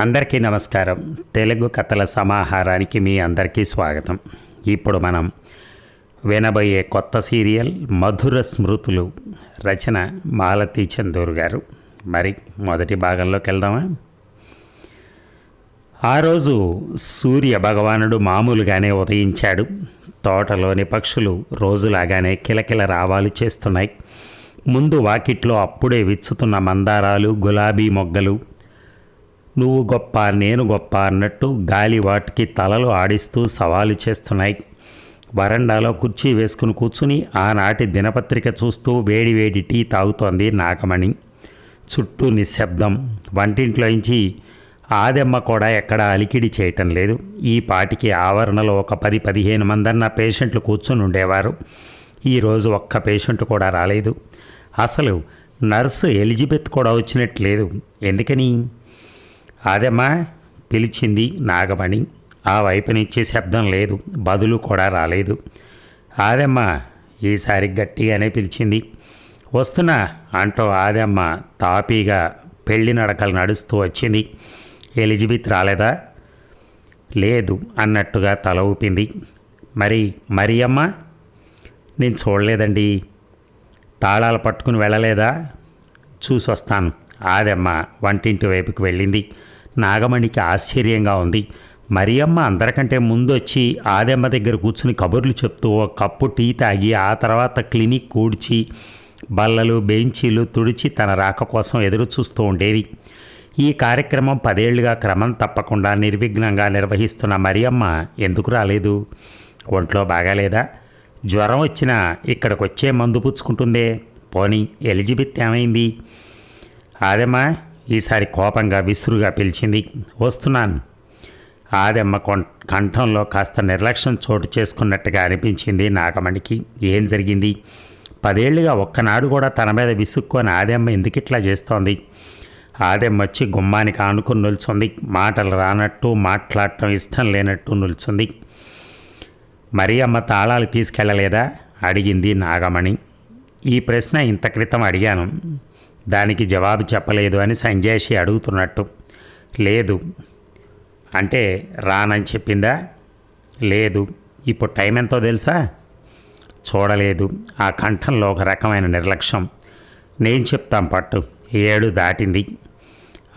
అందరికీ నమస్కారం. తెలుగు కథల సమాహారానికి మీ అందరికీ స్వాగతం. ఇప్పుడు మనం వినబోయే కొత్త సీరియల్ మధుర స్మృతులు రచన మాలతి చందూర్ గారు. మరి మొదటి భాగంలోకి వెళ్దామా? ఆ రోజు సూర్య భగవానుడు మామూలుగానే ఉదయించాడు. తోటలోని పక్షులు రోజులాగానే కిలకిల రావాలు చేస్తున్నాయి. ముందు వాకిట్లో అప్పుడే విచ్చుతున్న మందారాలు గులాబీ మొగ్గలు నువ్వు గొప్ప నేను గొప్ప అన్నట్టు గాలి వాటికి తలలు ఆడిస్తూ సవాలు చేస్తున్నాయి. వరండాలో కుర్చీ వేసుకుని కూర్చుని ఆనాటి దినపత్రిక చూస్తూ వేడి వేడి టీ తాగుతోంది నాగమణి. చుట్టూ నిశ్శబ్దం. వంటింట్లోంచి ఆదెమ్మ కూడా ఎక్కడ అలికిడి చేయటం లేదు. ఈ పాటికి ఆవరణలో ఒక పది పదిహేను మందన్న పేషెంట్లు కూర్చుని ఉండేవారు. ఈరోజు ఒక్క పేషెంట్ కూడా రాలేదు. అసలు నర్సు ఎలిజబెత్ కూడా వచ్చినట్లేదు ఎందుకని? అదమ్మా? పిలిచింది నాగమణి. ఆ వైపు నుంచి శబ్దం లేదు. బదులు కూడా రాలేదు. ఆదమ్మా ఈసారి గట్టిగానే పిలిచింది. వస్తున్నా అంటూ ఆదమ్మ తాపీగా పెళ్ళి నడకలు నడుస్తూ వచ్చింది. ఎలిజబెత్ రాలేదా? లేదు అన్నట్టుగా తల ఊపింది. మరి మరి అమ్మ? నేను చూడలేదండి. తాళాలు పట్టుకుని వెళ్ళలేదా? చూసి వస్తాను ఆదమ్మ వంటింటి వైపుకి వెళ్ళింది. నాగమణికి ఆశ్చర్యంగా ఉంది. మరియమ్మ అందరికంటే ముందు వచ్చి ఆదమ్మ దగ్గర కూర్చుని కబుర్లు చెప్తూ ఒక కప్పు టీ తాగి ఆ తర్వాత క్లినిక్ కూడ్చి బల్లలు బెంచీలు తుడిచి తన రాక కోసం ఎదురు చూస్తూ ఉండేవి. ఈ కార్యక్రమం పదేళ్ళుగా క్రమం తప్పకుండా నిర్విఘ్నంగా నిర్వహిస్తున్న మరియమ్మ ఎందుకు రాలేదు? ఒంట్లో బాగాలేదా? జ్వరం వచ్చినా ఇక్కడికొచ్చే మందు పుచ్చుకుంటుందే. పోనీ ఎలిజబెత్ ఏమైంది? ఆదమ్మ ఈసారి కోపంగా విసురుగా పిలిచింది వస్తున్నాను. ఆదమ్మ కొం- కంఠంలో కాస్త నిర్లక్ష్యం చోటు చేసుకున్నట్టుగా అనిపించింది నాగమణికి. ఏం జరిగింది? పదేళ్ళుగా ఒక్కనాడు కూడా తన మీద విసుక్కొని ఆదమ్మ ఎందుకు ఇట్లా చేస్తోంది? ఆదమ్మ వచ్చి గుమ్మానికి ఆనుకుని నిల్చుంది. మాటలు రానట్టు మాట్లాడటం ఇష్టం లేనట్టు నిల్చుంది. మరీ అమ్మ తాళాలు తీసుకెళ్ళలేదా? అడిగింది నాగమణి. ఈ ప్రశ్న ఇంత క్రితం అడిగాను. దానికి జవాబు చెప్పలేదు అని సంజేషి అడుగుతున్నట్టు. లేదు. అంటే రానని చెప్పిందా? లేదు. ఇప్పుడు టైం ఎంతో తెలుసా? చూడలేదు. ఆ కంఠంలో ఒక రకమైన నిర్లక్ష్యం. నేను చెప్తాం పట్టు. ఏడు దాటింది.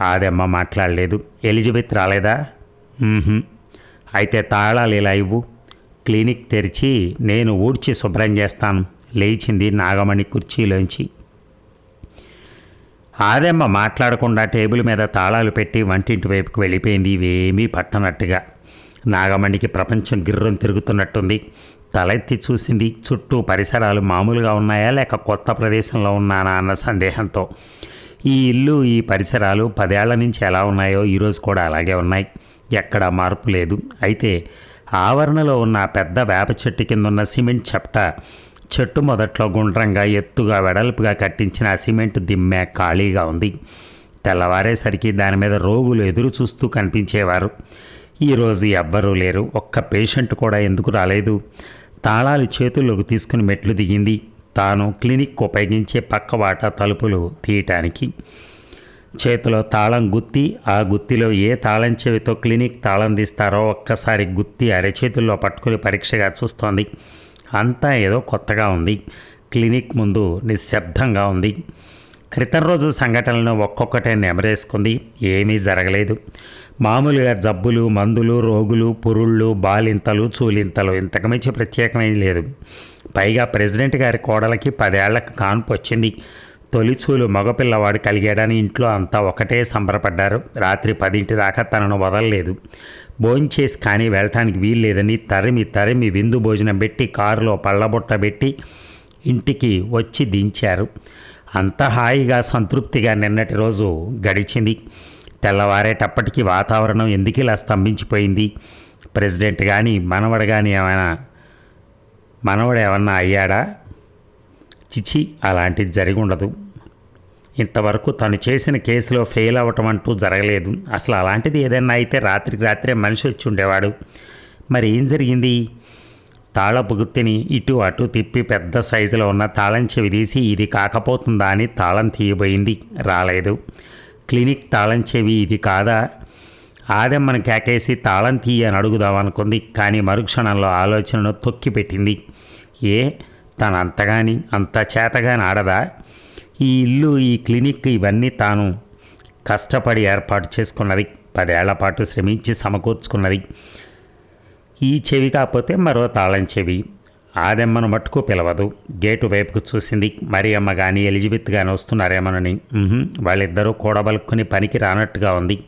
ఆదమ్మ మాట్లాడలేదు. ఎలిజబెత్ రాలేదా? అయితే తాళాలు ఇలా ఇవ్వు. క్లినిక్ తెరిచి నేను ఊడ్చి శుభ్రం చేస్తాను. లేచింది నాగమణి కుర్చీలోంచి. ఆదమ్మ మాట్లాడకుండా టేబుల్ మీద తాళాలు పెట్టి వంటింటి వైపుకు వెళ్ళిపోయింది. ఇవేమీ పట్టనట్టుగా. నాగమణికి ప్రపంచం గిర్రం తిరుగుతున్నట్టుంది. తలెత్తి చూసింది. చుట్టూ పరిసరాలు మామూలుగా ఉన్నాయా లేక కొత్త ప్రదేశంలో ఉన్నానా అన్న సందేహంతో. ఈ ఇల్లు ఈ పరిసరాలు పదేళ్ళ నుంచి ఎలా ఉన్నాయో ఈరోజు కూడా అలాగే ఉన్నాయి. ఎక్కడా మార్పు లేదు. అయితే ఆవరణలో ఉన్న పెద్ద వేప చెట్టు కింద ఉన్న సిమెంట్ చెప్ట చెట్టు మొదట్లో గుండ్రంగా ఎత్తుగా వెడల్పుగా కట్టించిన సిమెంట్ దిమ్మె ఖాళీగా ఉంది. తెల్లవారేసరికి దాని మీద రోగులు ఎదురు చూస్తూ కనిపించేవారు. ఈరోజు ఎవ్వరూ లేరు. ఒక్క పేషెంట్ కూడా ఎందుకు రాలేదు? తాళాలు చేతుల్లోకి తీసుకుని మెట్లు దిగింది. తాను క్లినిక్ ఉపయోగించే పక్క వాటా తలుపులు తీయటానికి. చేతిలో తాళం గుత్తి ఆ గుత్తిలో ఏ తాళం చెవితో క్లినిక్ తాళం తీస్తారో ఒక్కసారి గుత్తి అరచేతుల్లో పట్టుకుని పరీక్షగా చూస్తోంది. అంతా ఏదో కొత్తగా ఉంది. క్లినిక్ ముందు నిశ్శబ్దంగా ఉంది. క్రితం రోజు సంఘటనలను ఒక్కొక్కటే నెమరేసుకుంది. ఏమీ జరగలేదు. మామూలుగా జబ్బులు మందులు రోగులు పురుళ్ళు బాలింతలు చూలింతలు ఇంతకుమించి ప్రత్యేకమేం లేదు. పైగా ప్రెసిడెంట్ గారి కోడలకి పదేళ్ళకు కాన్పు వచ్చింది. తొలిచూలు మగపిల్లవాడు కలిగాడని ఇంట్లో అంతా ఒకటే సంబరపడ్డారు. రాత్రి పదింటి దాకా తనను వదలలేదు. భోంచేసి కానీ వెళ్ళటానికి వీల్లేదని తరిమి తరిమి విందు భోజనం పెట్టి కారులో పళ్ళబుట్ట పెట్టి ఇంటికి వచ్చి దించారు. అంత హాయిగా సంతృప్తిగా నిన్నటి రోజు గడిచింది. తెల్లవారేటప్పటికి వాతావరణం ఎందుకు ఇలా స్తంభించిపోయింది? ప్రెసిడెంట్ కానీ మనవడు కానీ ఏమైనా మనవడు ఏమన్నా అయ్యాడా? చిచి అలాంటిది జరిగి ఉండదు. ఇంతవరకు తను చేసిన కేసులో ఫెయిల్ అవ్వటం అంటూ జరగలేదు. అసలు అలాంటిది ఏదైనా అయితే రాత్రికి రాత్రే మనిషి వచ్చి ఉండేవాడు. మరి ఏం జరిగింది? తాళపు గుత్తిని ఇటు అటు తిప్పి పెద్ద సైజులో ఉన్న తాళం చెవి తీసి ఇది కాకపోతుందా అని తాళం తీయబోయింది. రాలేదు. క్లినిక్ తాళం చెవి ఇది కాదా? ఆదెమ్మను కేకేసి తాళం తీయ అని అడుగుదామనుకుంది కానీ మరుక్షణంలో ఆలోచనను తొక్కిపెట్టింది. ఏ? తనంతగాని అంత చేతగాని ఆడదా? ఈ ఇల్లు ఈ క్లినిక్ ఇవన్నీ తాను కష్టపడి ఏర్పాటు చేసుకున్నది. పదేళ్ళ పాటు శ్రమించి సమకూర్చుకున్నది. ఈ చెవి కాకపోతే మరో తాళం చెవి. ఆదెమ్మను మట్టుకు పిలవదు. గేటు వైపుకు చూసింది. మరియమ్మ కానీ ఎలిజబెత్ కానీ వస్తున్నారేమోనని. వాళ్ళిద్దరూ కూడబలుక్కుని పనికి రానట్టుగా ఉంది.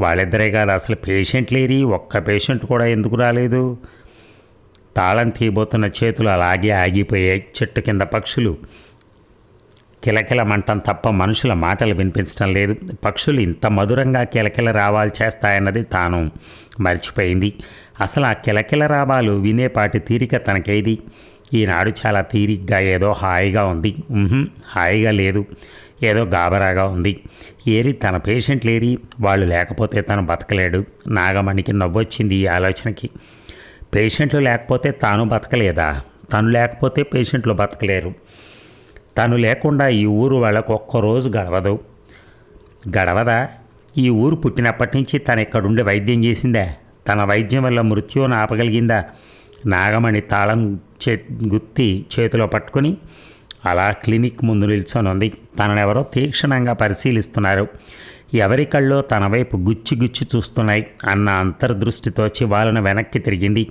వాళ్ళిద్దరే కాదు అసలు పేషెంట్ లేరి ఒక్క పేషెంట్ కూడా ఎందుకు రాలేదు? తాళం తీయబోతున్న చేతులు అలాగే ఆగిపోయాయి. చెట్టు కింద పక్షులు కిలకిల మంటం తప్ప మనుషుల మాటలు వినిపించడం లేదు. పక్షులు ఇంత మధురంగా కిలకిల రావాలు చేస్తాయన్నది తాను మర్చిపోయింది. అసలు ఆ కిలకిల రావాలు వినేపాటి తీరిక తనకేది? ఈనాడు చాలా తీరిగ్గా ఏదో హాయిగా ఉంది. హాయిగా లేదు. ఏదో గాబరాగా ఉంది. ఏరి తన పేషెంట్లు ఏరి వాళ్ళు లేకపోతే తను బతకలేడు. నాగమణికి నవ్వొచ్చింది ఈ ఆలోచనకి. పేషెంట్లు లేకపోతే తాను బతకలేదా? తను లేకపోతే పేషెంట్లు బతకలేరు. తను లేకుండా ఈ ఊరు వాళ్ళకు ఒక్కరోజు గడవదు. గడవదా? ఈ ఊరు పుట్టినప్పటి నుంచి తను ఇక్కడుండి వైద్యం చేసిందా? తన వైద్యం వల్ల మృత్యువును ఆపగలిగిందా? నాగమణి తాళం చే గుత్తి చేతిలో పట్టుకుని అలా క్లినిక్ ముందు నిల్చొని ఉంది తననెవరో తీక్షణంగా పరిశీలిస్తున్నారు. ఎవరి కళ్ళో తన వైపు గుచ్చి గుచ్చి చూస్తున్నాయి అన్న అంతర్దృష్టితో చివాలను వెనక్కి తిరిగింది.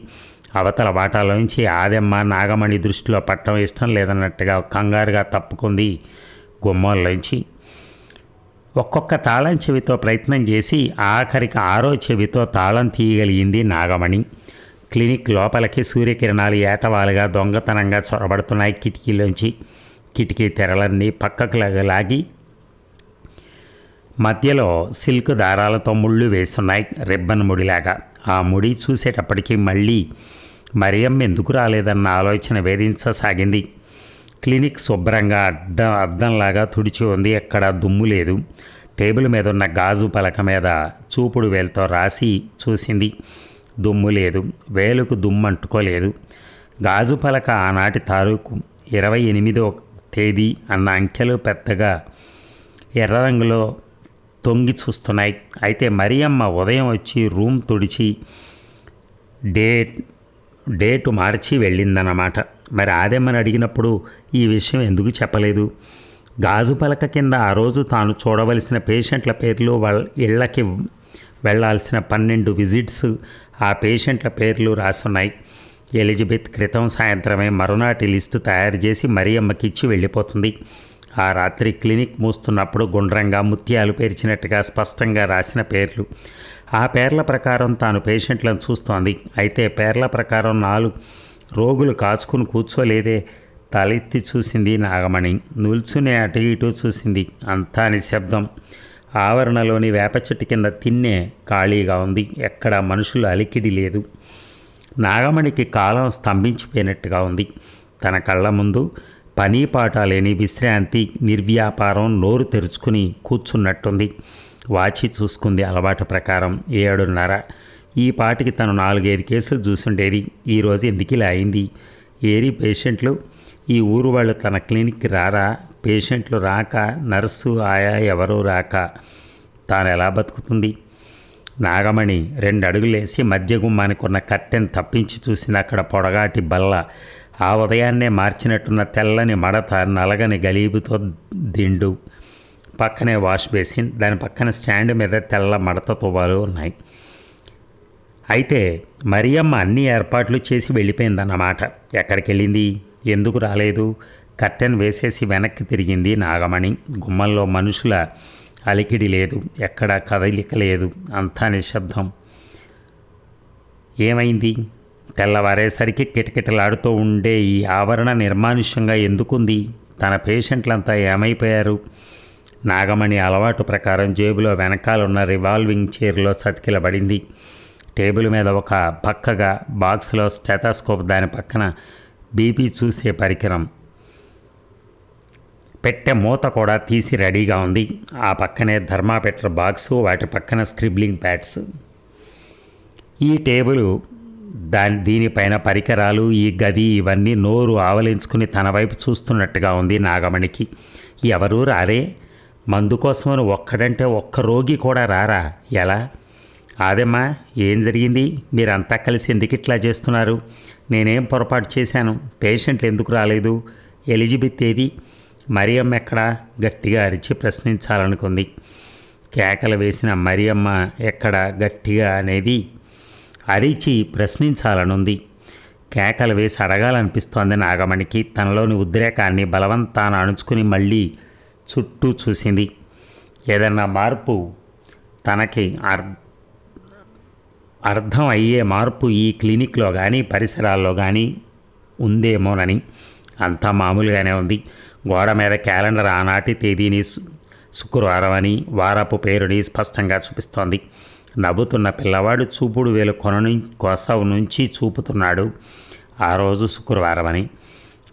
అవతల వాటాలోంచి ఆదెమ్మ నాగమణి దృష్టిలో పట్టడం ఇష్టం లేదన్నట్టుగా కంగారుగా తప్పుకుంది గుమ్మంలోంచి ఒక్కొక్క తాళం చెవితో ప్రయత్నం చేసి ఆఖరికి ఆరో చెవితో తాళం తీయగలిగింది నాగమణి. క్లినిక్ లోపలికి సూర్యకిరణాలు ఏటవాలుగా దొంగతనంగా చొరబడుతున్నాయి కిటికీలోంచి. కిటికీ తెరలన్నీ పక్కకు లాగా- లాగి మధ్యలో సిల్క్ దారాలతో ముళ్ళు వేస్తున్నాయి రిబ్బన్ ముడిలాగా. ఆ ముడి చూసేటప్పటికి మళ్ళీ మరియమ్మ ఎందుకు రాలేదన్న ఆలోచన వేధించసాగింది. క్లినిక్ శుభ్రంగా అడ్డ అద్దంలాగా తుడిచి ఉంది. ఎక్కడ దుమ్ము లేదు. టేబుల్ మీద ఉన్న గాజు పలక మీద చూపుడు వేలుతో రాసి చూసింది. దుమ్ము లేదు. వేలుకు దుమ్ము అంటుకోలేదు. గాజు పలక ఆనాటి తారీఖు ఇరవై ఎనిమిదో తేదీ అన్న అంకెలు పెద్దగా ఎర్ర రంగులో తొంగి చూస్తున్నాయి. అయితే మరియమ్మ ఉదయం వచ్చి రూమ్ తుడిచి డేట్ డేటు మార్చి వెళ్ళిందన్నమాట. మరి ఆదెమ్మని అడిగినప్పుడు ఈ విషయం ఎందుకు చెప్పలేదు? గాజు పలక కింద ఆ రోజు తాను చూడవలసిన పేషెంట్ల పేర్లు వాళ్ళ ఇళ్ళకి వెళ్ళాల్సిన పన్నెండు విజిట్స్ ఆ పేషెంట్ల పేర్లు రాసున్నాయి. ఎలిజబెత్ క్రితం సాయంత్రమే మరునాటి లిస్టు తయారు చేసి మరియమ్మకి ఇచ్చి వెళ్ళిపోతుంది. ఆ రాత్రి క్లినిక్ మూస్తున్నప్పుడు గుండ్రంగా ముత్యాలు పేర్చినట్టుగా స్పష్టంగా రాసిన పేర్లు. ఆ పేర్ల ప్రకారం తాను పేషెంట్లను చూస్తోంది. అయితే పేర్ల ప్రకారం నాలుగు రోగులు కాచుకుని కూర్చోలేదే. తలెత్తి చూసింది నాగమణి. నిల్చునే అటు ఇటు చూసింది. అంతా నిశ్శబ్దం. ఆవరణలోని వేప చెట్టు కింద తిన్నే ఖాళీగా ఉంది. ఎక్కడ మనుషులు అలికిడి లేదు. నాగమణికి కాలం స్తంభించిపోయినట్టుగా ఉంది. తన కళ్ళ ముందు పని పాట లేని విశ్రాంతి నిర్వ్యాపారం నోరు తెరుచుకుని కూర్చున్నట్టుంది. వాచి చూసుకుంది అలవాటు ప్రకారం ఏడున్నర. ఈ పాటికి తను నాలుగైదు కేసులు చూసుండేది. ఈరోజు ఎందుకు ఇలా అయింది? ఏరి పేషెంట్లు ఈ ఊరు వాళ్ళు తన క్లినిక్కి రారా? పేషెంట్లు రాక నర్సు ఆయా ఎవరూ రాక. తాను ఎలా బతుకుతుంది? నాగమణి రెండు అడుగులేసి మధ్య గుమ్మానికి ఉన్న కట్టెను తప్పించి చూసింది అక్కడ పొడగాటి బల్ల ఆ ఉదయాన్నే మార్చినట్టున్న తెల్లని మడత నలగని గలీబుతో దిండు. పక్కనే వాష్ బేసిన్ దాని పక్కన స్టాండ్ మీద తెల్ల మడత తువ్వాలు ఉన్నాయి. అయితే మరియమ్మ అన్ని ఏర్పాట్లు చేసి వెళ్ళిపోయిందన్నమాట. ఎక్కడికి వెళ్ళింది ఎందుకు రాలేదు? కర్టెన్ వేసేసి వెనక్కి తిరిగింది నాగమణి. గుమ్మంలో మనుషుల అలికిడి లేదు. ఎక్కడ కదలిక లేదు. అంతా నిశ్శబ్దం. ఏమైంది? తెల్లవారేసరికి కిటకిటలాడుతూ ఉండే ఈ ఆవరణ నిర్మానుష్యంగా ఎందుకుంది? తన పేషెంట్లంతా ఏమైపోయారు? నాగమణి అలవాటు ప్రకారం జేబులో వెనకాలన్న రివాల్వింగ్ చైర్లో సతికిలబడింది. టేబుల్ మీద ఒక పక్కగా బాక్స్లో స్టెథాస్కోప్ దాని పక్కన బీపీ చూసే పరికరం. పెట్టె మూత కూడా తీసి రెడీగా ఉంది. ఆ పక్కనే ధర్మాపెట్టర్ బాక్సు వాటి పక్కన స్క్రిబ్లింగ్ ప్యాడ్స్. ఈ టేబుల్ దాని దీనిపైన పరికరాలు ఈ గది ఇవన్నీ నోరు ఆవలించుకుని తన వైపు చూస్తున్నట్టుగా ఉంది నాగమణికి. ఎవరూ రారే? మందు కోసమని ఒక్కడంటే ఒక్క రోగి కూడా రారా? ఎలా? అదేమ్మా ఏం జరిగింది? మీరంతా కలిసి ఎందుకు ఇట్లా చేస్తున్నారు? నేనేం పొరపాటు చేశాను? పేషెంట్లు ఎందుకు రాలేదు? ఎలిజబెత్ ఏది? మరియమ్మ ఎక్కడా? గట్టిగా అరిచి ప్రశ్నించాలనుకుంది. కేకలు వేసిన మరియమ్మ ఎక్కడ? గట్టిగా అనేది అరిచి ప్రశ్నించాలనుంది. కేకలు వేసి అడగాలనిపిస్తోంది నాగమణికి. తనలోని ఉద్రేకాన్ని బలవంతాన అణుచుకుని మళ్ళీ చుట్టూ చూసింది. ఏదన్నా మార్పు? తనకి అర్ అర్థం అయ్యే మార్పు ఈ క్లినిక్లో కానీ పరిసరాల్లో కానీ ఉందేమోనని. అంతా మామూలుగానే ఉంది. గోడ మీద క్యాలెండర్ ఆనాటి తేదీని శుక్రవారం అని వారపు పేరుని స్పష్టంగా చూపిస్తోంది. నవ్వుతున్న పిల్లవాడు చూపుడు వేలు కొన నుం- కొస నుంచి చూపుతున్నాడు. ఆ రోజు శుక్రవారం అని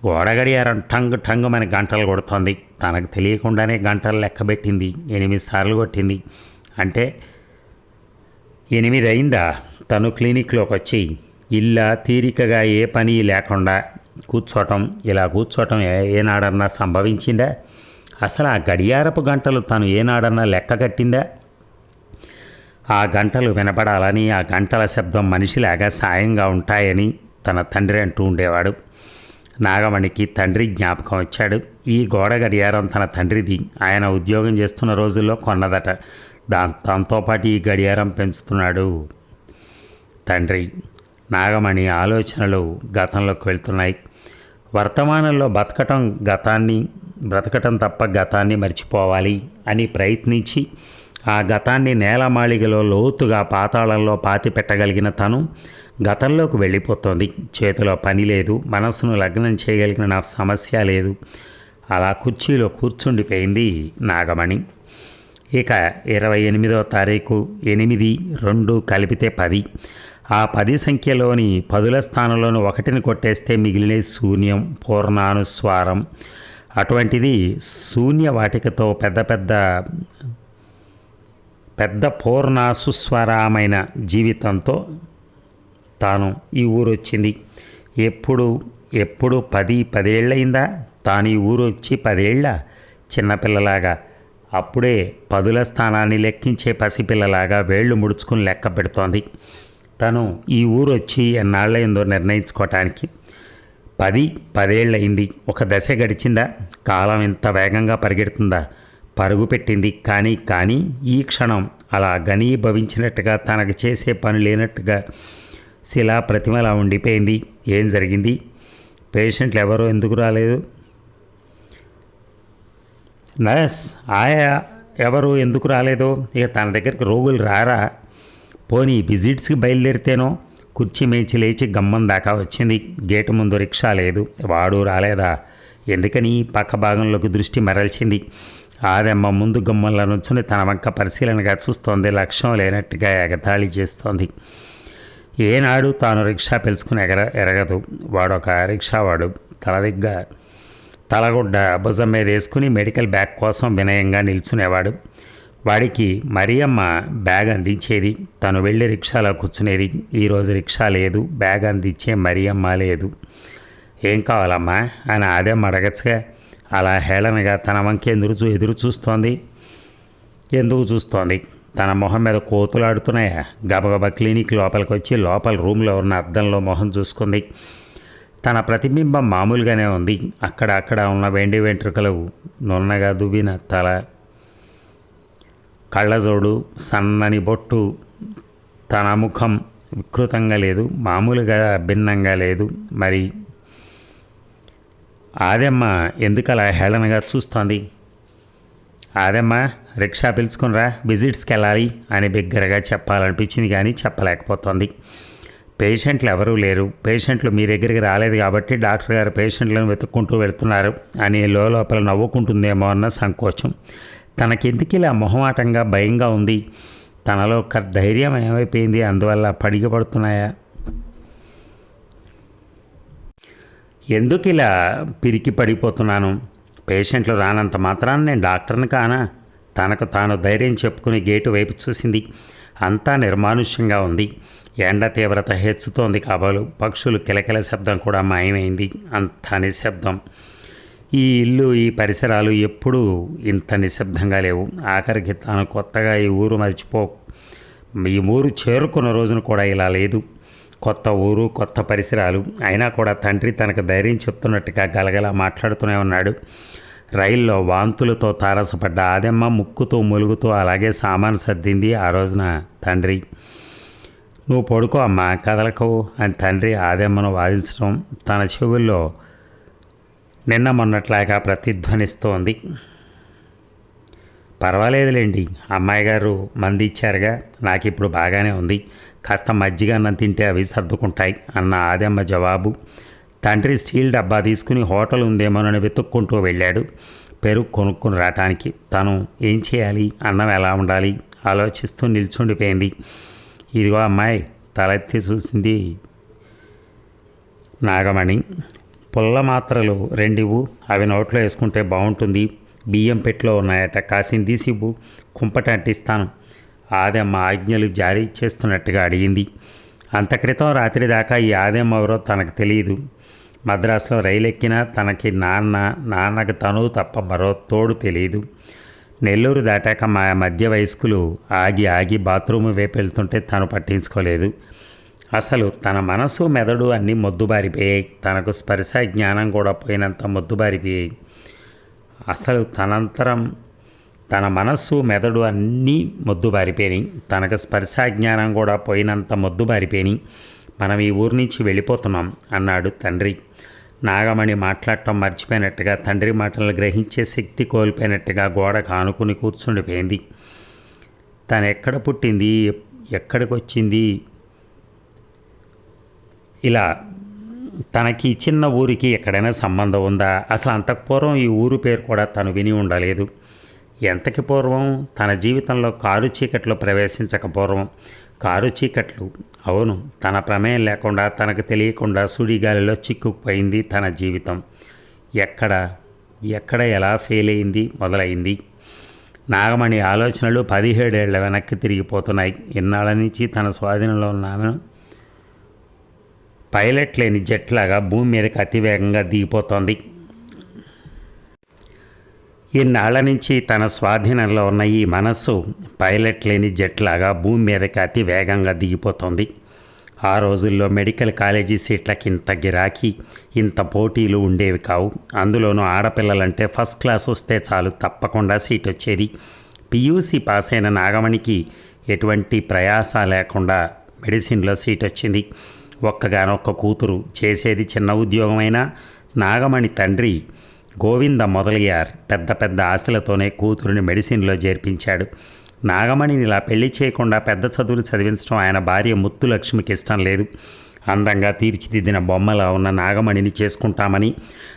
గోడ గడియారం టంగ్ టంగ్ మన గంటలు కొడుతోంది. తనకు తెలియకుండానే గంటలు లెక్కబెట్టింది ఎనిమిది సార్లు కొట్టింది. అంటే ఎనిమిది అయిందా? తను క్లినిక్లోకి వచ్చి ఇల్లా తీరికగా ఏ పని లేకుండా కూర్చోటం ఇలా కూర్చోటం ఏ- ఏనాడన్నా సంభవించిందా? అసలు ఆ గడియారపు గంటలు తను ఏనాడన్నా లెక్క కట్టిందా? ఆ గంటలు వినపడాలని ఆ గంటల శబ్దం మనిషిలాగా సాయంగా ఉంటాయని తన తండ్రి అంటూ ఉండేవాడు. నాగమణికి తండ్రి జ్ఞాపకం వచ్చాడు ఈ గోడ గడియారం తన తండ్రిది. ఆయన ఉద్యోగం చేస్తున్న రోజుల్లో కొన్నదట. దా దాంతోపాటు ఈ గడియారం పెంచుతున్నాడు. తండ్రి నాగమణి ఆలోచనలు గతంలోకి వెళ్తున్నాయి. వర్తమానంలో బతకటం గతాన్ని బ్రతకటం తప్ప గతాన్ని మర్చిపోవాలి అని ప్రయత్నించి ఆ గతాన్ని నేలమాళిగలో లోతుగా పాతాళంలో పాతి పెట్టగలిగిన తను గతంలోకి వెళ్ళిపోతుంది. చేతిలో పని లేదు మనస్సును లగ్నం చేయగలిగిన నా సమస్య లేదు. అలా కుర్చీలో కూర్చుండిపోయింది నాగమణి. ఇక ఇరవై ఎనిమిదో తారీఖు ఎనిమిది రెండు కలిపితే పది. ఆ పది సంఖ్యలోని పదుల స్థానంలోని ఒకటిని కొట్టేస్తే మిగిలిన శూన్యం పూర్ణానుస్వారం. అటువంటిది శూన్య వాటికతో పెద్ద పెద్ద పెద్ద పూర్ణాసుస్వరమైన జీవితంతో తాను ఈ ఊరు వచ్చింది ఎప్పుడు ఎప్పుడు పది పదేళ్ళయిందా? తాను ఈ ఊరు వచ్చి పదేళ్ళ చిన్నపిల్లలాగా. అప్పుడే పదుల స్థానాన్ని లెక్కించే పసిపిల్లలాగా వేళ్ళు ముడుచుకుని లెక్క పెడుతోంది. తను ఈ ఊరు వచ్చి ఎన్నాళ్ళయిందో నిర్ణయించుకోవటానికి పది పదేళ్ళయింది. ఒక దశ గడిచిందా? కాలం ఇంత వేగంగా పరిగెడుతుందా? పరుగు పెట్టింది కానీ కానీ ఈ క్షణం అలా ఘనీభవించినట్టుగా తనకు చేసే పని లేనట్టుగా శిలా ప్రతిమలా ఉండిపోయింది. ఏం జరిగింది? పేషెంట్లు ఎవరో ఎందుకు రాలేదు? నర్స్ ఆయా ఎవరు ఎందుకు రాలేదు? ఇక తన దగ్గరికి రోగులు రారా? పోనీ విజిట్స్కి బయలుదేరితేనో? కుర్చీ మేచి లేచి గమ్మం దాకా వచ్చింది. గేటు ముందు రిక్షా లేదు. వాడు రాలేదా? ఎందుకని? పక్క భాగంలోకి దృష్టి మరల్చింది. ఆదమ్మ ముందు గుమ్మంలో నుంచుని తన వంక పరిశీలనగా చూస్తోంది. లక్ష్యం లేనట్టుగా ఎగతాళి చేస్తోంది. ఏనాడు తాను రిక్షా పిలుచుకుని ఎగర ఎరగదు. వాడొక రిక్షావాడు. తల దిగ్గ తలగుడ్డ భుజం మీద వేసుకుని మెడికల్ బ్యాగ్ కోసం వినయంగా నిల్చునేవాడు. వాడికి మరియమ్మ బ్యాగ్ అందించేది. తను వెళ్ళి రిక్షాలో కూర్చునేది. ఈరోజు రిక్షా లేదు. బ్యాగ్ అందించే మరియమ్మ లేదు. ఏం కావాలమ్మా? అని ఆదెమ్మ అడగచ్చుగా అలా హేళనగా తన వంక ఎదురు చూ ఎదురు చూస్తోంది. ఎందుకు చూస్తోంది? తన మొహం మీద కోతులాడుతున్నాయా? గబగబా క్లినిక్ లోపలికి వచ్చి లోపల రూమ్లో ఉన్న అద్దంలో మొహం చూసుకుంది. తన ప్రతిబింబం మామూలుగానే ఉంది. అక్కడ అక్కడ ఉన్న వెండి వెంట్రుకలు నున్నగా దువ్విన తల కళ్ళజోడు సన్నని బొట్టు తన ముఖం వికృతంగా లేదు మామూలుగా భిన్నంగా లేదు. మరి ఆదమ్మ ఎందుకు అలా హేళనగా చూస్తోంది? ఆదమ్మ రిక్షా పిలుచుకునిరా విజిట్స్కి వెళ్ళాలి అని బిగ్గరగా చెప్పాలనిపించింది కానీ చెప్పలేకపోతుంది. పేషెంట్లు ఎవరూ లేరు. పేషెంట్లు మీ దగ్గరికి రాలేదు కాబట్టి డాక్టర్ గారు పేషెంట్లను వెతుక్కుంటూ వెళ్తున్నారు అని లోపల నవ్వుకుంటుందేమో అన్న సంకోచం. తనకెందుకు ఇలా మొహమాటంగా భయంగా ఉంది? తనలో ఒక ధైర్యం ఏమైపోయింది? అందువల్ల పడిగపడుతున్నాయా? ఎందుకు ఇలా పిరికి పడిపోతున్నాను? పేషెంట్లు రానంత మాత్రాన నేను డాక్టర్ని కానా? తనకు తాను ధైర్యం చెప్పుకుని గేటు వైపు చూసింది. అంతా నిర్మానుష్యంగా ఉంది. ఎండ తీవ్రత హెచ్చుతోంది కాబోలు. పక్షులు కిలకిల శబ్దం కూడా మాయమైంది. అంత నిశ్శబ్దం. ఈ ఇల్లు ఈ పరిసరాలు ఎప్పుడూ ఇంత నిశ్శబ్దంగా లేవు. ఆఖరికి తాను కొత్తగా ఈ ఊరు మర్చిపో ఈ ఊరు చేరుకున్న రోజున కూడా ఇలా లేదు. కొత్త ఊరు కొత్త పరిసరాలు. అయినా కూడా తండ్రి తనకు ధైర్యం చెప్తున్నట్టుగా గలగల మాట్లాడుతూనే ఉన్నాడు. రైల్లో వాంతులతో తారసపడ్డ ఆదెమ్మ ముక్కుతూ ములుగుతూ అలాగే సామాను సర్దింది ఆ రోజున తండ్రి. నువ్వు పడుకో అమ్మా కదలకు అని తండ్రి ఆదెమ్మను వాదించడం తన చెవుల్లో నిన్న మొన్నట్లాగా ప్రతిధ్వనిస్తోంది. పర్వాలేదులేండి అమ్మాయి గారు మంది ఇచ్చారుగా నాకు ఇప్పుడు బాగానే ఉంది. కాస్త మజ్జిగ అన్నం తింటే అవి సర్దుకుంటాయి అన్న ఆదమ్మ జవాబు. తండ్రి స్టీల్ డబ్బా తీసుకుని హోటల్ ఉందేమోనని వెతుక్కుంటూ వెళ్ళాడు. పెరుగు కొనుక్కుని రావటానికి తను ఏం చేయాలి? అన్నం ఎలా ఉండాలి? ఆలోచిస్తూ నిల్చుండిపోయింది. ఇదిగో అమ్మాయి తలెత్తి చూసింది నాగమణి. పుల్ల మాత్రలు రెండివ్వు. అవి నోట్లో వేసుకుంటే బాగుంటుంది. బియ్యం పెట్టులో ఉన్నాయట. కాసింది తీసి ఇవ్వు కుంపట అంటిస్తాను. ఆదెమ్మ ఆజ్ఞలు జారీ చేస్తున్నట్టుగా అడిగింది. అంత క్రితం రాత్రి దాకా ఈ ఆదెమ్మ ఎవరో తనకు తెలియదు. మద్రాసులో రైలు ఎక్కినా తనకి నాన్న నాన్నకు తను తప్ప మరో తోడు తెలియదు. నెల్లూరు దాటాక మా మధ్య వయస్కులు ఆగి ఆగి బాత్రూమ్ వైపు వెళ్తుంటే తను పట్టించుకోలేదు. అసలు తన మనసు మెదడు అన్నీ మొద్దుబారిపోయాయి. తనకు స్పర్శ జ్ఞానం కూడా పోయినంత మొద్దుబారిపోయాయి. అసలు తనంతరం తన మనస్సు మెదడు అన్నీ మొద్దుబారిపోయినాయి తనకు స్పర్శ జ్ఞానం కూడా పోయినంత మొద్దుబారిపోయినాయి మనం ఈ ఊరి నుంచి వెళ్ళిపోతున్నాం అన్నాడు తండ్రి. నాగమణి మాట్లాడటం మర్చిపోయినట్టుగా తండ్రి మాటలను గ్రహించే శక్తి కోల్పోయినట్టుగా గోడకు కానుకుని కూర్చుండిపోయింది. తను ఎక్కడ పుట్టింది? ఎక్కడికి వచ్చింది ఇలా తనకి చిన్న ఊరికి ఎక్కడైనా సంబంధం ఉందా? అసలు అంతకు పూర్వం ఈ ఊరు పేరు కూడా తను విని ఉండలేదు. ఎంతకి పూర్వం తన జీవితంలో కారు చీకట్లో ప్రవేశించక పూర్వం? కారు చీకట్లు అవును తన ప్రమేయం లేకుండా తనకు తెలియకుండా సుడిగాలిలో చిక్కుకుపోయింది తన జీవితం. ఎక్కడ ఎక్కడ ఎలా ఫెయిల్ అయింది మొదలైంది? నాగమణి ఆలోచనలు పదిహేడేళ్ళ వెనక్కి తిరిగిపోతున్నాయి. ఇన్నాళ్ళ నుంచి తన స్వాధీనంలో ఉన్న ఆమెను పైలట్ లేని జెట్లాగా భూమి మీదకి అతివేగంగా దిగిపోతోంది. ఇన్నాళ్ళ నుంచి తన స్వాధీనంలో ఉన్న ఈ మనస్సు పైలట్ లేని జట్లాగా భూమి మీదకి అతి వేగంగా దిగిపోతోంది. ఆ రోజుల్లో మెడికల్ కాలేజీ సీట్లకి ఇంత గిరాకీ ఇంత పోటీలు ఉండేవి కావు. అందులోనూ ఆడపిల్లలంటే ఫస్ట్ క్లాస్ వస్తే చాలు తప్పకుండా సీట్ వచ్చేది పియూసీ పాస్ అయిన నాగమణికి ఎటువంటి ప్రయాస లేకుండా మెడిసిన్లో సీట్ వచ్చింది ఒక్కగానొక్క కూతురు చేసేది చిన్న ఉద్యోగమైనా నాగమణి తండ్రి గోవింద మొదలయ్యార్. పెద్ద పెద్ద ఆశలతోనే కూతురుని మెడిసిన్లో చేర్పించాడు. నాగమణిని ఇలా పెళ్ళి చేయకుండా పెద్ద చదువులు చదివించడం ఆయన భార్య ముత్తు లక్ష్మికి ఇష్టం లేదు. అందంగా తీర్చిదిద్దిన బొమ్మలా ఉన్న నాగమణిని చేసుకుంటామని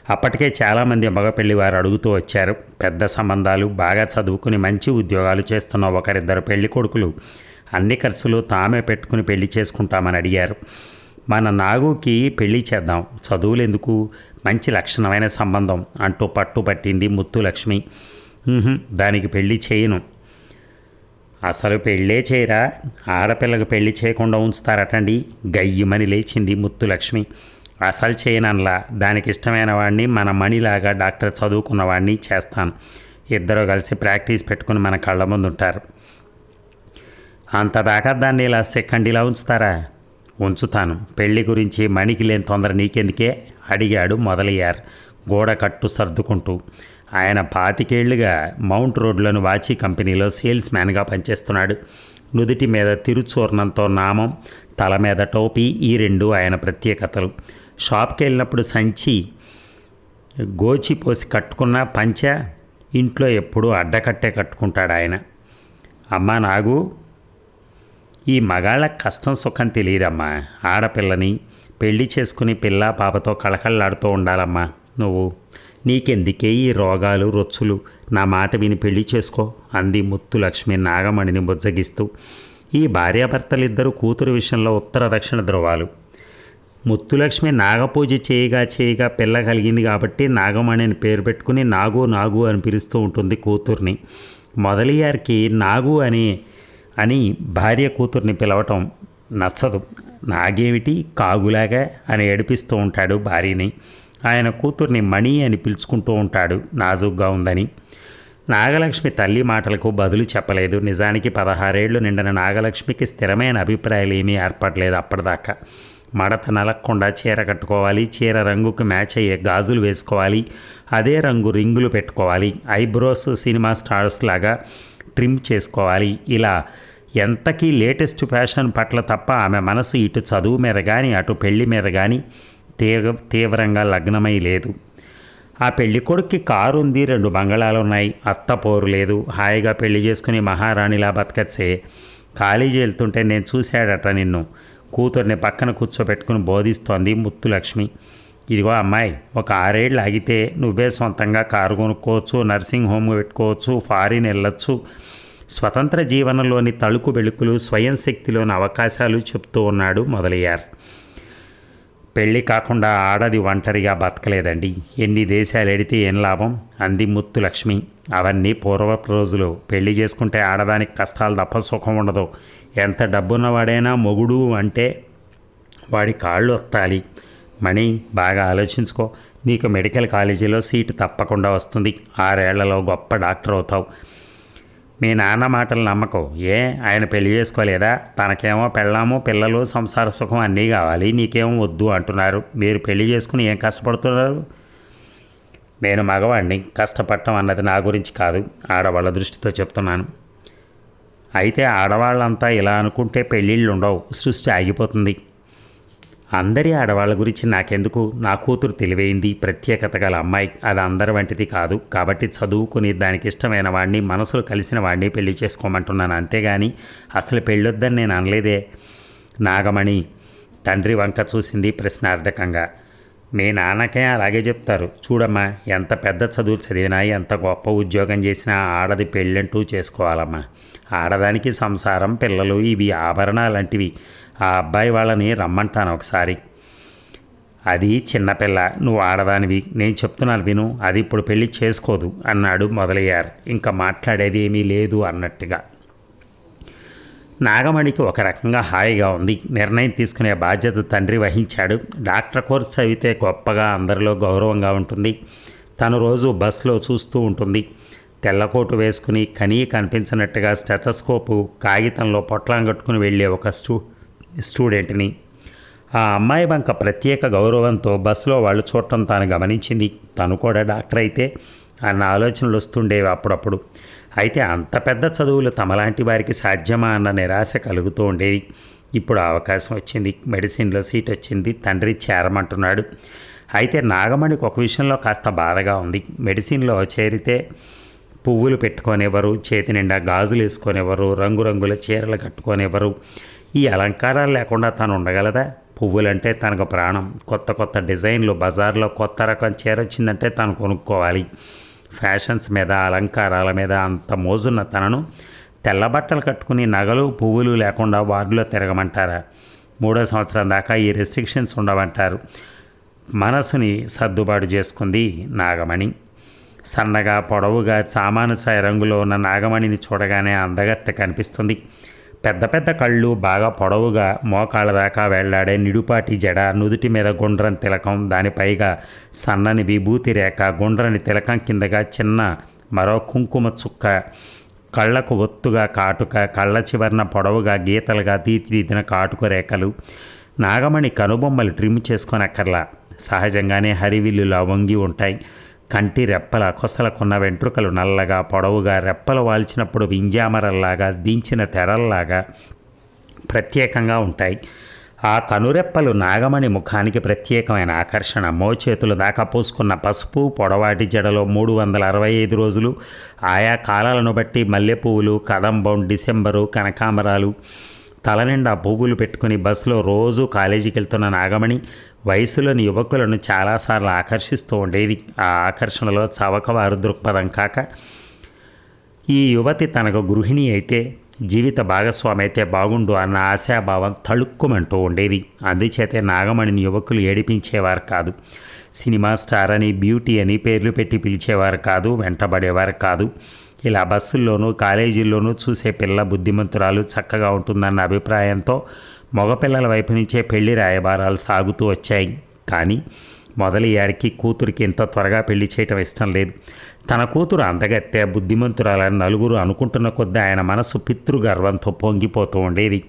అప్పటికే చాలామంది మగ వారు అడుగుతూ వచ్చారు. పెద్ద సంబంధాలు బాగా చదువుకుని మంచి ఉద్యోగాలు చేస్తున్న ఒకరిద్దరు పెళ్ళి కొడుకులు అన్ని ఖర్చులు తామే పెట్టుకుని పెళ్ళి చేసుకుంటామని అడిగారు. మన నాగుకి పెళ్ళి చేద్దాం. చదువులు ఎందుకు మంచి లక్షణమైన సంబంధం అంటూ పట్టుపట్టింది ముత్తు లక్ష్మి. దానికి పెళ్ళి చేయను. అసలు పెళ్ళే చేయరా? ఆడపిల్లకు పెళ్ళి చేయకుండా ఉంచుతారటండి. గయ్యమని లేచింది ముత్తులక్ష్మి అసలు చేయనన్లా. దానికి ఇష్టమైన వాడిని మన మణిలాగా డాక్టర్ చదువుకున్న వాడిని చేస్తాను. ఇద్దరు కలిసి ప్రాక్టీస్ పెట్టుకుని మన కళ్ళ ముందు ఉంటారు అంతదాకా దాన్ని ఇలా సెకండ్ ఇలా ఉంచుతారా? ఉంచుతాను. పెళ్ళి గురించి మణికి లేని తొందర నీకెందుకే? అడిగాడు మొదలయ్యారు గోడ కట్టు సర్దుకుంటూ. ఆయన పాతికేళ్ళుగా మౌంట్ రోడ్లోని వాచి కంపెనీలో సేల్స్ మ్యాన్గా పనిచేస్తున్నాడు. నుదుటి మీద తిరుచూర్ణంతో నామం తల మీద టోపీ ఈ రెండు ఆయన ప్రత్యేకతలు. షాప్కి వెళ్ళినప్పుడు సంచి గోచి పోసి కట్టుకున్న పంచ ఇంట్లో ఎప్పుడూ అడ్డకట్టే కట్టుకుంటాడు ఆయన. అమ్మా నాగు ఈ మగాళ్ళ కష్టం సుఖం తెలియదమ్మా ఆడపిల్లని పెళ్ళి చేసుకుని పిల్ల పాపతో కళకళలాడుతూ ఉండాలమ్మా. నువ్వు. నీకెందుకే ఈ రోగాలు రొచ్చులు? నా మాట విని పెళ్ళి చేసుకో అంది ముత్తు లక్ష్మి నాగమణిని బుజ్జగిస్తూ. ఈ భార్యాభర్తలిద్దరూ కూతురు విషయంలో ఉత్తర దక్షిణ ధృవాలు. ముత్తులక్ష్మి నాగపూజ చేయగా చేయగా పిల్ల కలిగింది కాబట్టి నాగమణి అని పేరు పెట్టుకుని నాగు నాగు అని పిలుస్తూ ఉంటుంది కూతుర్ని. మొదలియారికి నాగు అని అని భార్య కూతుర్ని పిలవటం నచ్చదు. నాగేమిటి కాగులాగా అని ఏడిపిస్తూ ఉంటాడు భార్యని. ఆయన కూతుర్ని మణి అని పిలుచుకుంటూ ఉంటాడు నాజుగ్గా ఉందని. నాగలక్ష్మి తల్లి మాటలకు బదులు చెప్పలేదు. నిజానికి పదహారేళ్ళు నిండిన నాగలక్ష్మికి స్థిరమైన అభిప్రాయాలు ఏమీ ఏర్పడలేదు అప్పటిదాకా. మడత నలక్కుండా చీర కట్టుకోవాలి చీర రంగుకు మ్యాచ్ అయ్యే గాజులు వేసుకోవాలి అదే రంగు రింగులు పెట్టుకోవాలి ఐబ్రోస్ సినిమా స్టార్స్ లాగా ట్రిమ్ చేసుకోవాలి. ఇలా ఎంతకీ లేటెస్ట్ ఫ్యాషన్ పట్ల తప్ప ఆమె మనసు ఇటు చదువు మీద కానీ అటు పెళ్ళి మీద కానీ తీవ్ర తీవ్రంగా లగ్నమై లేదు. ఆ పెళ్ళి కొడుక్కి కారు ఉంది రెండు బంగళాలు ఉన్నాయి అత్త పోరు లేదు. హాయిగా పెళ్ళి చేసుకుని మహారాణిలా బతకచ్చే కాలేజీ వెళ్తుంటే నేను చూశాడట నిన్ను. కూతుర్ని పక్కన కూర్చోబెట్టుకుని బోధిస్తోంది ముత్తులక్ష్మి. ఇదిగో అమ్మాయి ఒక ఆరేళ్ళు ఆగితే నువ్వే సొంతంగా కారు కొనుక్కోవచ్చు నర్సింగ్ హోమ్ పెట్టుకోవచ్చు ఫారిన్ వెళ్ళొచ్చు స్వతంత్ర జీవనంలోని తళుకు వెలుకులు స్వయం శక్తిలోని అవకాశాలు చెప్తూ ఉన్నాడు మొదలయ్యారు. పెళ్ళి కాకుండా ఆడది ఒంటరిగా బతకలేదండి. ఎన్ని దేశాలు ఎడితే ఏం లాభం? అంది ముత్తు లక్ష్మి. అవన్నీ పూర్వపు రోజులు. పెళ్ళి చేసుకుంటే ఆడదానికి కష్టాలు తప్ప సుఖం ఉండదు. ఎంత డబ్బున్నవాడైనా మొగుడు అంటే వాడి కాళ్ళు వత్తాలి మణి బాగా ఆలోచించుకో. నీకు మెడికల్ కాలేజీలో సీటు తప్పకుండా వస్తుంది. ఆరేళ్ళలో గొప్ప డాక్టర్ అవుతావు. మీ నాన్న మాటలు నమ్మకం. ఏ? ఆయన పెళ్ళి చేసుకోలేదా? తనకేమో పెళ్ళాము పిల్లలు సంసార సుఖం అన్నీ కావాలి. నీకేమో వద్దు అంటున్నారు. మీరు పెళ్ళి చేసుకుని ఏం కష్టపడుతున్నారు? నేను మగవాడిని కష్టపడటం అన్నది నా గురించి కాదు. ఆడవాళ్ళ దృష్టితో చెప్తున్నాను. అయితే ఆడవాళ్ళంతా ఇలా అనుకుంటే పెళ్ళిళ్ళు ఉండవు సృష్టి ఆగిపోతుంది. అందరి ఆడవాళ్ళ గురించి నాకెందుకు? నా కూతురు తెలివైంది ప్రత్యేకత గల అమ్మాయి. అది అందరి వంటిది కాదు. కాబట్టి చదువుకుని దానికి ఇష్టమైన వాడిని మనసులు కలిసిన వాడిని పెళ్ళి చేసుకోమంటున్నాను. అంతేగాని అసలు పెళ్ళొద్దని నేను అనలేదే. నాగమణి తండ్రి వంక చూసింది ప్రశ్నార్థకంగా. మీ నాన్నకే అలాగే చెప్తారు. చూడమ్మా ఎంత పెద్ద చదువు చదివినా ఎంత గొప్ప ఉద్యోగం చేసినా ఆడది పెళ్ళంటూ చేసుకోవాలమ్మా. ఆడదానికి సంసారం పిల్లలు ఇవి ఆభరణాలంటివి. ఆ అబ్బాయి వాళ్ళని రమ్మంటాను ఒకసారి. అది చిన్నపిల్ల నువ్వు ఆడదానివి. నేను చెప్తున్నాను విను అది ఇప్పుడు పెళ్ళి చేసుకోదు అన్నాడు మొదలయ్యారు. ఇంకా మాట్లాడేది ఏమీ లేదు అన్నట్టుగా. నాగమణికి ఒక రకంగా హాయిగా ఉంది. నిర్ణయం తీసుకునే బాధ్యత తండ్రి వహించాడు. డాక్టర్ కోర్స్ చదివితే గొప్పగా అందరిలో గౌరవంగా ఉంటుంది. తను రోజు బస్సులో చూస్తూ ఉంటుంది. తెల్లకోటు వేసుకుని కనీ కనిపించినట్టుగా స్టెటస్కోపు కాగితంలో పొట్లం కట్టుకుని వెళ్ళే ఒక స్టూ స్టూడెంట్ని ఆ అమ్మాయి వంక ప్రత్యేక గౌరవంతో బస్సులో వాళ్ళు చూడటం తాను గమనించింది. తను కూడా డాక్టర్ అయితే అన్న ఆలోచనలు వస్తుండేవి అప్పుడప్పుడు. అయితే అంత పెద్ద చదువులు తమలాంటి వారికి సాధ్యమా అన్న నిరాశ కలుగుతూ ఉండేది. ఇప్పుడు అవకాశం వచ్చింది. మెడిసిన్లో సీట్ వచ్చింది. తండ్రి చేరమంటున్నాడు. అయితే నాగమణికి ఒక విషయంలో కాస్త బాధగా ఉంది. మెడిసిన్లో చేరితే పువ్వులు పెట్టుకునేవారు చేతి నిండా గాజులు వేసుకునేవారు రంగురంగుల చీరలు కట్టుకునేవారు. ఈ అలంకారాలు లేకుండా తను ఉండగలదా? పువ్వులంటే తనకు ప్రాణం. కొత్త కొత్త డిజైన్లు బజార్లో కొత్త రకం చీర వచ్చిందంటే తను కొనుక్కోవాలి. ఫ్యాషన్స్ మీద అలంకారాల మీద అంత మోజున్న తనను తెల్ల బట్టలు కట్టుకుని నగలు పువ్వులు లేకుండా వార్డులో తిరగమంటారా? మూడో సంవత్సరం దాకా ఈ రెస్ట్రిక్షన్స్ ఉండమంటారు మనసుని సర్దుబాటు చేసుకుంది నాగమణి. సన్నగా పొడవుగా సామానుసాయ రంగులో ఉన్న నాగమణిని చూడగానే అందగత్తె కనిపిస్తుంది. పెద్ద పెద్ద కళ్ళు బాగా పొడవుగా మోకాళ్ళ దాకా వెళ్ళాడే నిడుపాటి జడ నుదుటి మీద గుండ్రని తిలకం దానిపైగా సన్నని విభూతి రేఖ గుండ్రని తిలకం కిందగా చిన్న మరో కుంకుమ చుక్క. కళ్ళకు ఒత్తుగా కాటుక కళ్ళ చివరన పొడవుగా గీతలుగా తీర్చిదిద్దిన కాటుక రేఖలు. నాగమణి కనుబొమ్మలు ట్రిమ్ చేసుకొనక్కర్లా. సహజంగానే హరివిల్లులా వంగి ఉంటాయి. కంటి రెప్పల కొసలకున్న వెంట్రుకలు నల్లగా పొడవుగా రెప్పలు వాల్చినప్పుడు వింజామరల్లాగా దించిన తెరల్లాగా ప్రత్యేకంగా ఉంటాయి. ఆ కనురెప్పలు నాగమణి ముఖానికి ప్రత్యేకమైన ఆకర్షణ. మోచేతులు దాకా పూసుకున్న పసుపు పొడవాటి జడలో మూడు వందల అరవై ఐదు రోజులు ఆయా కాలాలను బట్టి మల్లెపువ్వులు కదంబం డిసెంబరు కనకాంబరాలు తలనిండా పువ్వులు పెట్టుకుని బస్సులో రోజు కాలేజీకి వెళ్తున్న నాగమణి వయసులోని యువకులను చాలాసార్లు ఆకర్షిస్తూ ఉండేది. ఆ ఆకర్షణలో చవకవారు దృక్పథం కాక ఈ యువతి తనకు గృహిణి అయితే జీవిత భాగస్వామి అయితే బాగుండు అన్న ఆశాభావం తళుక్కుమంటూ ఉండేది. అందుచేతే నాగమణిని యువకులు ఏడిపించేవారు కాదు. సినిమా స్టార్ అని బ్యూటీ అని పేర్లు పెట్టి పిలిచేవారు కాదు వెంటబడేవారు కాదు. ఇలా బస్సుల్లోనూ కాలేజీల్లోనూ చూసే పిల్ల బుద్ధిమంతురాలు చక్కగా ఉంటుందన్న అభిప్రాయంతో మగపిల్లల వైపు నుంచే పెళ్ళి రాయబారాలు సాగుతూ వచ్చాయి. కానీ మొదలయ్యారికి కూతురికి ఇంత త్వరగా పెళ్ళి చేయటం ఇష్టం లేదు. తన కూతురు అందగత్తె బుద్ధిమంతురాలని నలుగురు అనుకుంటున్న కొద్దీ ఆయన మనసు పితృగర్వంతో పొంగిపోతూ ఉండేది.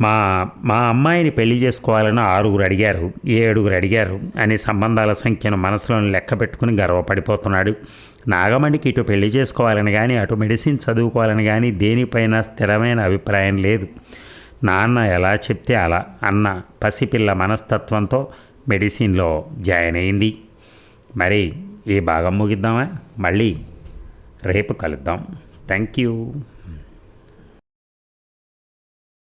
మా మా అమ్మాయిని పెళ్ళి చేసుకోవాలని ఆరుగురు అడిగారు ఏడుగురు అడిగారు అనే సంబంధాల సంఖ్యను మనసులోని లెక్క పెట్టుకుని గర్వపడిపోతున్నాడు. నాగమణికి ఇటు పెళ్ళి చేసుకోవాలని కానీ అటు మెడిసిన్ చదువుకోవాలని కానీ దేనిపైన స్థిరమైన అభిప్రాయం లేదు. నాన్న ఎలా చెప్తే అలా అన్న పసిపిల్ల మనస్తత్వంతో మెడిసిన్లో జాయిన్ అయింది. మరి ఈ భాగం ముగిద్దామా? మళ్ళీ రేపు కలుద్దాం. Thank you.